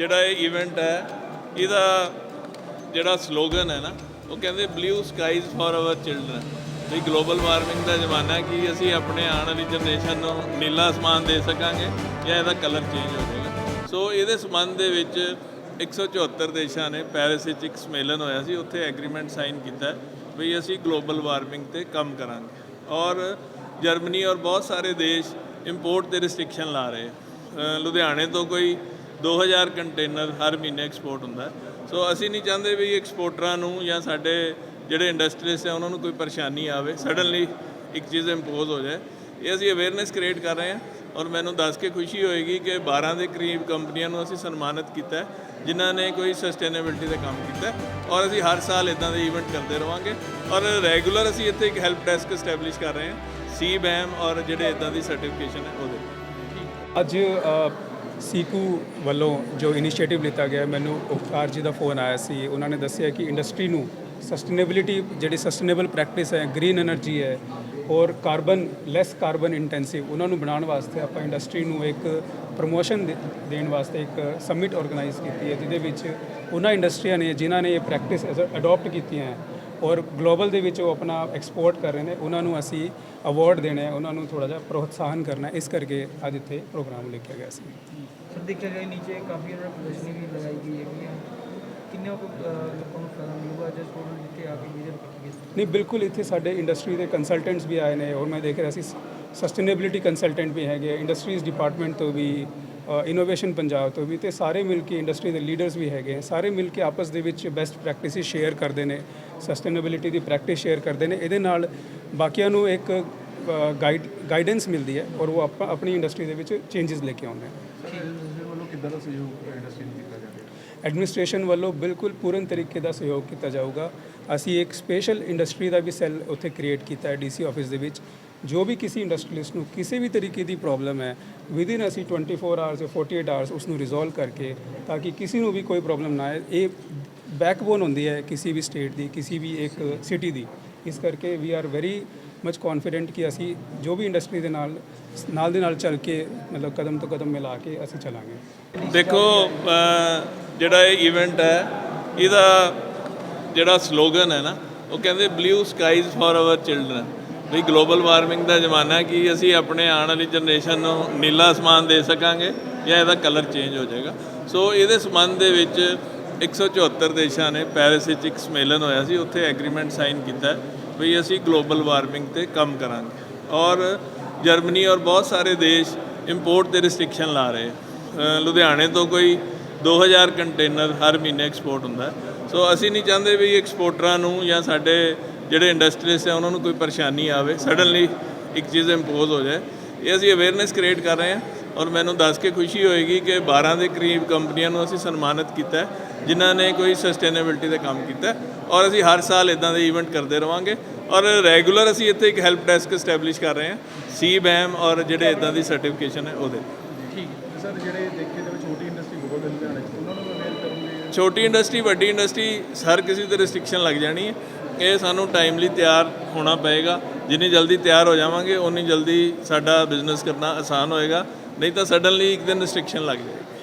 ਜਿਹੜਾ ਇਹ ਇਵੈਂਟ ਹੈ, ਇਹਦਾ ਜਿਹੜਾ ਸਲੋਗਨ ਹੈ ਨਾ, ਉਹ ਕਹਿੰਦੇ blue skies for our children we global warming ਦਾ ਜ਼ਮਾਨਾ ਹੈ ਕਿ ਅਸੀਂ ਆਪਣੇ ਆਉਣ ਵਾਲੀ ਜਨਰੇਸ਼ਨ ਨੂੰ ਨੀਲਾ ਅਸਮਾਨ ਦੇ ਸਕਾਂਗੇ ਜਾਂ ਇਹਦਾ ਕਲਰ ਚੇਂਜ ਹੋ ਜਾਏਗਾ। ਸੋ ਇਹਦੇ ਸੰਬੰਧ ਦੇ ਵਿੱਚ 174 ਦੇਸ਼ਾਂ ਨੇ ਪੈਰਿਸ ਵਿੱਚ ਇੱਕ ਸੰਮੇਲਨ ਹੋਇਆ ਸੀ, ਉੱਥੇ ਐਗਰੀਮੈਂਟ ਸਾਈਨ ਕੀਤਾ ਵੀ ਅਸੀਂ ਗਲੋਬਲ ਵਾਰਮਿੰਗ ਤੇ ਕੰਮ ਕਰਾਂਗੇ। ਔਰ ਜਰਮਨੀ ਔਰ ਬਹੁਤ ਸਾਰੇ ਦੇਸ਼ ਇੰਪੋਰਟ ਤੇ ਰੈਸਟ੍ਰਿਕਸ਼ਨ ਲਾ ਰਹੇ ਲੁਧਿਆਣੇ ਤੋਂ ਕੋਈ 2000 ਕੰਟੇਨਰ ਹਰ ਮਹੀਨੇ ਐਕਸਪੋਰਟ ਹੁੰਦਾ ਸੋ ਅਸੀਂ ਨਹੀਂ ਚਾਹੁੰਦੇ ਵੀ ਐਕਸਪੋਰਟਰਾਂ ਨੂੰ ਜਾਂ ਸਾਡੇ ਜਿਹੜੇ ਇੰਡਸਟਰੀਜ਼ ਹੈ, ਉਹਨਾਂ ਨੂੰ ਕੋਈ ਪਰੇਸ਼ਾਨੀ ਆਵੇ। ਸਡਨਲੀ ਇੱਕ ਚੀਜ਼ ਇੰਪੋਜ਼ ਹੋ ਜਾਏ। ਇਹ ਅਸੀਂ ਅਵੇਅਰਨੈਸ ਕ੍ਰੀਏਟ ਕਰ ਰਹੇ ਹਾਂ ਔਰ ਮੈਨੂੰ ਦੱਸ ਕੇ ਖੁਸ਼ੀ ਹੋਏਗੀ ਕਿ 12 ਦੇ ਕਰੀਬ ਕੰਪਨੀਆਂ ਨੂੰ ਅਸੀਂ ਸਨਮਾਨਿਤ ਕੀਤਾ ਜਿਨ੍ਹਾਂ ਨੇ ਕੋਈ ਸਸਟੇਨੇਬਿਲਟੀ ਦਾ ਕੰਮ ਕੀਤਾ ਔਰ ਅਸੀਂ ਹਰ ਸਾਲ ਇਦਾਂ ਦੇ ਇਵੈਂਟ ਕਰਦੇ ਰਵਾਂਗੇ। ਔਰ ਰੈਗੂਲਰ ਅਸੀਂ ਇੱਥੇ ਇੱਕ ਹੈਲਪ ਡੈਸਕ ਸਟੈਬਲਿਸ਼ ਕਰ ਰਹੇ ਹਾਂ ਸੀ ਬੈਮ ਔਰ ਜਿਹੜੇ ਇਦਾਂ ਦੀ ਸਰਟੀਫਿਕੇਸ਼ਨ ਹੈ, ਉਹਦੇ। ਅੱਜ ਸੀਕੂ ਵੱਲੋਂ ਜੋ ਇਨੀਸ਼ੀਏਟਿਵ ਲਿੱਤਾ ਗਿਆ, ਮੈਨੂੰ ਉਪਕਾਰ ਜੀ ਦਾ ਫੋਨ ਆਇਆ ਸੀ। ਉਹਨਾਂ ਨੇ ਦੱਸਿਆ ਕਿ ਇੰਡਸਟਰੀ ਨੂੰ ਸਸਟੇਨੇਬਿਲਿਟੀ ਜਿਹੜੀ ਸਸਟੇਨੇਬਲ ਪ੍ਰੈਕਟਿਸ ਹੈ ਗ੍ਰੀਨ એનર્ਜੀ ਹੈ ਔਰ ਕਾਰਬਨ ਲੈਸ ਕਾਰਬਨ ਇੰਟੈਂਸਿਵ ਉਹਨਾਂ ਨੂੰ ਬਣਾਉਣ ਵਾਸਤੇ ਆਪਾਂ ਇੰਡਸਟਰੀ ਨੂੰ ਇੱਕ ਪ੍ਰੋਮੋਸ਼ਨ ਦੇਣ ਵਾਸਤੇ ਇੱਕ ਸਮਿਟ ਆਰਗੇਨਾਈਜ਼ ਕੀਤੀ ਹੈ, ਜਿਹਦੇ ਵਿੱਚ ਉਹਨਾਂ ਇੰਡਸਟਰੀਆਂ ਨੇ, ਜਿਨ੍ਹਾਂ ਨੇ ਇਹ ਪ੍ਰੈਕਟਿਸ ਐਜ਼ ਅਡਾਪਟ ਕੀਤੀਆਂ ਹੈ ਔਰ ਗਲੋਬਲ ਦੇ ਵਿੱਚ ਉਹ ਆਪਣਾ ਐਕਸਪੋਰਟ ਕਰ ਰਹੇ ਨੇ ਉਹਨਾਂ ਨੂੰ ਅਸੀਂ ਅਵਾਰਡ ਦੇਣਾ ਹੈ ਉਹਨਾਂ ਨੂੰ ਥੋੜਾ ਜਿਹਾ ਪ੍ਰੋਤਸਾਹਨ ਕਰਨਾ। ਇਸ ਕਰਕੇ ਅੱਜ ਇੱਥੇ ਪ੍ਰੋਗਰਾਮ ਲਿਖਿਆ ਗਿਆ ਸੀ ਸਰ ਦੇਖਿਆ ਜਾਏ ਨੀਚੇ ਕਾਫੀ ਜ਼ਿਆਦਾ ਪ੍ਰਦਰਸ਼ਨੀ ਵੀ ਲਗਾਈ ਗਈ ਹੈਗੀ ਹੈ ਕਿੰਨੇ ਲੋਕਾਂ ਨੂੰ ਫਾਇਦਾ ਮਿਲੂਗਾ ਜੇ ਸਟੂਡੈਂਟ ਜਿੱਥੇ ਆ ਕੇ ਵਿਜ਼ਿਟ ਕਰਨਗੇ ਨਹੀਂ ਬਿਲਕੁਲ ਇੱਥੇ ਸਾਡੇ ਇੰਡਸਟਰੀ ਦੇ ਕੰਸਲਟੈਂਟਸ ਵੀ ਆਏ ਨੇ ਔਰ ਮੈਂ ਦੇਖ ਰਿਹਾ ਸੀ ਸਸਟੇਨੇਬਿਲਿਟੀ ਕੰਸਲਟੈਂਟ ਵੀ ਹੈਗੇ ਇੰਡਸਟਰੀਜ਼ ਡਿਪਾਰਟਮੈਂਟ ਤੋਂ ਵੀ ਇਨੋਵੇਸ਼ਨ ਪੰਜਾਬ ਤੋਂ ਵੀ ਤੇ ਸਾਰੇ ਮਿਲ ਕੇ ਇੰਡਸਟਰੀ ਦੇ ਲੀਡਰਸ ਵੀ ਹੈਗੇ ਹੈ। ਸਾਰੇ ਮਿਲ ਕੇ ਆਪਸ ਦੇ ਵਿੱਚ ਬੈਸਟ ਪ੍ਰੈਕਟਿਸਿਸ ਸ਼ੇਅਰ ਕਰਦੇ ਨੇ ਸਸਟੇਨੇਬਿਲਿਟੀ ਦੀ ਪ੍ਰੈਕਟਿਸ ਸ਼ੇਅਰ ਕਰਦੇ ਨੇ। ਇਹਦੇ ਨਾਲ ਬਾਕੀਆਂ ਨੂੰ ਇੱਕ ਗਾਈਡ ਗਾਈਡੈਂਸ ਮਿਲਦੀ ਹੈ ਔਰ ਉਹ ਆਪਾਂ ਆਪਣੀ ਇੰਡਸਟਰੀ ਦੇ ਵਿੱਚ ਚੇਂਜਸ ਲੈ ਕੇ ਆਉਂਦੇ ਨੇ। ਐਡਮਿਨਿਸਟ੍ਰੇਸ਼ਨ ਵੱਲੋਂ ਬਿਲਕੁਲ ਪੂਰਨ ਤਰੀਕੇ ਦਾ ਸਹਿਯੋਗ ਕੀਤਾ ਜਾਊਗਾ। ਅਸੀਂ ਇੱਕ ਸਪੈਸ਼ਲ ਇੰਡਸਟਰੀ ਦਾ ਵੀ ਸੈੱਲ ਉੱਥੇ ਕ੍ਰੀਏਟ ਕੀਤਾ ਹੈ ਡੀਸੀ ਆਫਿਸ ਦੇ ਵਿੱਚ। ਜੋ ਵੀ ਕਿਸੇ ਇੰਡਸਟਰੀਲਿਸਟ ਨੂੰ ਕਿਸੇ ਵੀ ਤਰੀਕੇ ਦੀ ਪ੍ਰੋਬਲਮ ਹੈ ਵਿਦਿਨ ਅਸੀਂ 24 ਆਵਰਸ ਜਾਂ 48 ਆਵਰਸ ਉਸ ਨੂੰ ਰਿਜ਼ੋਲਵ ਕਰਕੇ ਤਾਂ ਕਿ ਕਿਸੇ ਨੂੰ ਵੀ ਕੋਈ ਪ੍ਰੋਬਲਮ ਨਾ ਆਏ। ਇਹ ਬੈਕਬੋਨ ਹੁੰਦੀ ਹੈ ਕਿਸੇ ਵੀ ਸਟੇਟ ਦੀ, ਕਿਸੇ ਵੀ ਇੱਕ ਸਿਟੀ ਦੀ। ਇਸ ਕਰਕੇ we are very much confident ਕਿ ਅਸੀਂ ਜੋ ਵੀ ਇੰਡਸਟਰੀ ਦੇ ਨਾਲ ਨਾਲ ਦੇ ਨਾਲ ਚੱਲ ਕੇ ਮਤਲਬ ਕਦਮ ਤੋਂ ਕਦਮ ਮਿਲਾ ਕੇ ਅਸੀਂ ਚਲਾਂਗੇ। ਦੇਖੋ ਜਿਹੜਾ ਇਹ ਇਵੈਂਟ ਹੈ, ਇਹਦਾ ਜਿਹੜਾ ਸਲੋਗਨ ਹੈ ਨਾ, ਉਹ ਕਹਿੰਦੇ blue skies for our children we global warming ਦਾ ਜ਼ਮਾਨਾ ਹੈ ਕਿ ਅਸੀਂ ਆਪਣੇ ਆਉਣ ਵਾਲੀ ਜਨਰੇਸ਼ਨ ਨੂੰ ਨੀਲਾ ਅਸਮਾਨ ਦੇ ਸਕਾਂਗੇ ਜਾਂ ਇਹਦਾ ਕਲਰ ਚੇਂਜ ਹੋ ਜਾਏਗਾ। ਸੋ ਇਹਦੇ ਸੰਬੰਧ ਦੇ ਵਿੱਚ 174 ਦੇਸ਼ਾਂ ਨੇ ਪੈਰਿਸ ਵਿੱਚ ਇੱਕ ਸੰਮੇਲਨ ਹੋਇਆ ਸੀ, ਉੱਥੇ ਐਗਰੀਮੈਂਟ ਸਾਈਨ ਕੀਤਾ ਵੀ ਅਸੀਂ ਗਲੋਬਲ ਵਾਰਮਿੰਗ ਤੇ ਕੰਮ ਕਰਾਂਗੇ। ਔਰ ਜਰਮਨੀ ਔਰ ਬਹੁਤ ਸਾਰੇ ਦੇਸ਼ ਇੰਪੋਰਟ ਤੇ ਰਿਸਟ੍ਰਿਕਸ਼ਨ ਲਾ ਰਹੇ। ਲੁਧਿਆਣੇ ਤੋਂ ਕੋਈ 2000 ਕੰਟੇਨਰ ਹਰ ਮਹੀਨੇ ਐਕਸਪੋਰਟ ਹੁੰਦਾ। ਸੋ ਅਸੀਂ ਨਹੀਂ ਚਾਹੁੰਦੇ ਵੀ ਐਕਸਪੋਰਟਰਾਂ ਨੂੰ ਜਾਂ ਸਾਡੇ ਜਿਹੜੇ ਇੰਡਸਟਰੀਜ਼ ਹੈ ਉਹਨਾਂ ਨੂੰ ਕੋਈ ਪਰੇਸ਼ਾਨੀ ਆਵੇ ਸਡਨਲੀ ਇੱਕ ਚੀਜ਼ ਇੰਪੋਜ਼ ਹੋ ਜਾਏ। ਇਹ ਅਸੀਂ ਅਵੇਅਰਨੈਸ ਕ੍ਰੀਏਟ ਕਰ ਰਹੇ ਹਾਂ ਔਰ ਮੈਨੂੰ ਦੱਸ ਕੇ ਖੁਸ਼ੀ ਹੋਏਗੀ ਕਿ 12 ਦੇ ਕਰੀਬ ਕੰਪਨੀਆਂ ਨੂੰ ਅਸੀਂ ਸਨਮਾਨਿਤ ਕੀਤਾ ਜਿਨ੍ਹਾਂ ਨੇ ਕੋਈ ਸਸਟੇਨੇਬਿਲਟੀ ਦਾ ਕੰਮ ਕੀਤਾ ਔਰ ਅਸੀਂ ਹਰ ਸਾਲ ਇਦਾਂ ਦੇ ਇਵੈਂਟ ਕਰਦੇ ਰਵਾਂਗੇ ਔਰ ਰੈਗੂਲਰ ਅਸੀਂ ਇੱਥੇ ਇੱਕ ਹੈਲਪ ਡੈਸਕ ਸਟੈਬਲਿਸ਼ ਕਰ ਰਹੇ ਹਾਂ ਸੀ ਬੈਮ ਔਰ ਜਿਹੜੇ ਇਦਾਂ ਦੀ ਸਰਟੀਫਿਕੇਸ਼ਨ ਹੈ ਉਹਦੇ। ਸਰ ਜਿਹੜੇ ਦੇਖੇ ਜਾਵੇ ਛੋਟੀ ਇੰਡਸਟਰੀ ਬਹੁਤ ਲੁਧਿਆਣੇ ਉਹਨਾਂ ਨੂੰ ਅਵੇਅਰ ਕਰੋਗੇ? ਛੋਟੀ ਇੰਡਸਟਰੀ ਵੱਡੀ ਇੰਡਸਟਰੀ ਹਰ ਕਿਸੇ ਤੇ ਰਿਸਟ੍ਰਿਕਸ਼ਨ ਲੱਗ ਜਾਣੀ ਹੈ। ਇਹ ਸਾਨੂੰ ਟਾਈਮਲੀ ਤਿਆਰ ਹੋਣਾ ਪਏਗਾ। ਜਿੰਨੀ ਜਲਦੀ ਤਿਆਰ ਹੋ ਜਾਵਾਂਗੇ ਉਨੀ ਜਲਦੀ ਸਾਡਾ ਬਿਜ਼ਨਸ ਕਰਨਾ ਆਸਾਨ ਹੋਏਗਾ। ਨਹੀਂ ਤਾਂ ਸਡਨਲੀ ਇੱਕ ਦਿਨ ਰਿਸਟ੍ਰਿਕਸ਼ਨ ਲੱਗ ਜਾਏਗੀ।